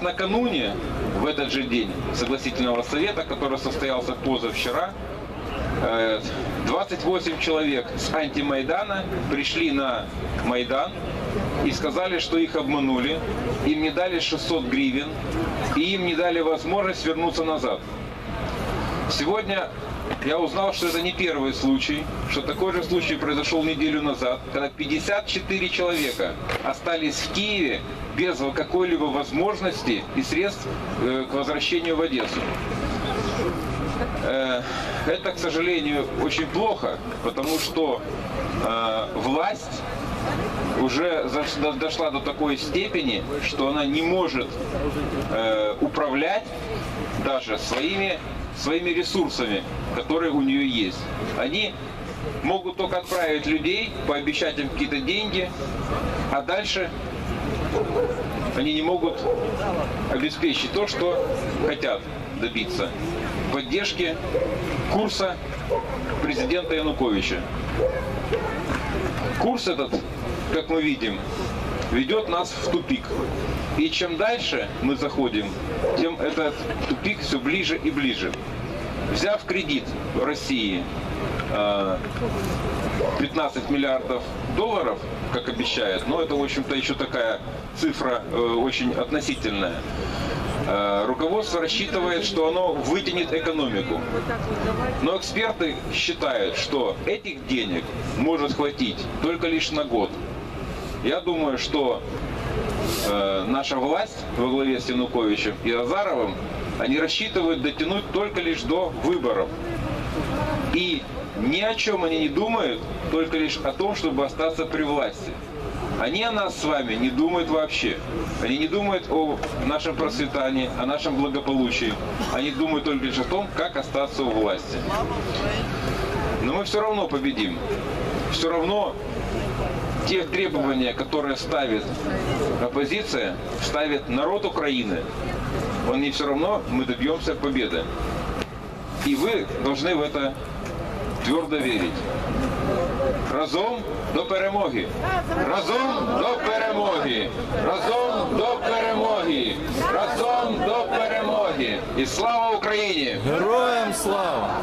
Накануне, в этот же день согласительного совета, который состоялся позавчера, э, 28 человек с антимайдана пришли на Майдан и сказали, что их обманули, им не дали 600 гривен и им не дали возможность вернуться назад. Сегодня я узнал, что это не первый случай, что такой же случай произошел неделю назад, когда 54 человека остались в Киеве без какой-либо возможности и средств э, к возвращению в Одессу. Э, Это, к сожалению, очень плохо, потому что э, власть уже дошла до такой степени, что она не может управлять даже своими, своими ресурсами, которые у нее есть. Они могут только отправить людей, пообещать им какие-то деньги, а дальше они не могут обеспечить то, что хотят добиться. Поддержки курса президента Януковича. Курс этот, как мы видим, ведет нас в тупик. И чем дальше мы заходим, тем этот тупик все ближе и ближе. Взяв кредит в России э, 15 миллиардов долларов, как обещают, но это, в общем-то, еще такая цифра э, очень относительная. Э, Руководство рассчитывает, что оно вытянет экономику. Но эксперты считают, что этих денег может хватить только лишь на год. Я думаю, что э, наша власть во главе с Януковичем и Азаровым, они рассчитывают дотянуть только лишь до выборов. И ни о чем они не думают, только лишь о том, чтобы остаться при власти. Они о нас с вами не думают вообще. Они не думают о нашем процветании, о нашем благополучии. Они думают только лишь о том, как остаться у власти. Но мы все равно победим. Все равно те требования, которые ставит оппозиция, ставит народ Украины, он не все равно мы добьемся победы. И вы должны в это твердо верить. Разом до перемоги! Разом до перемоги! Разом до перемоги! Разом до перемоги! І слава Україні! Героям слава!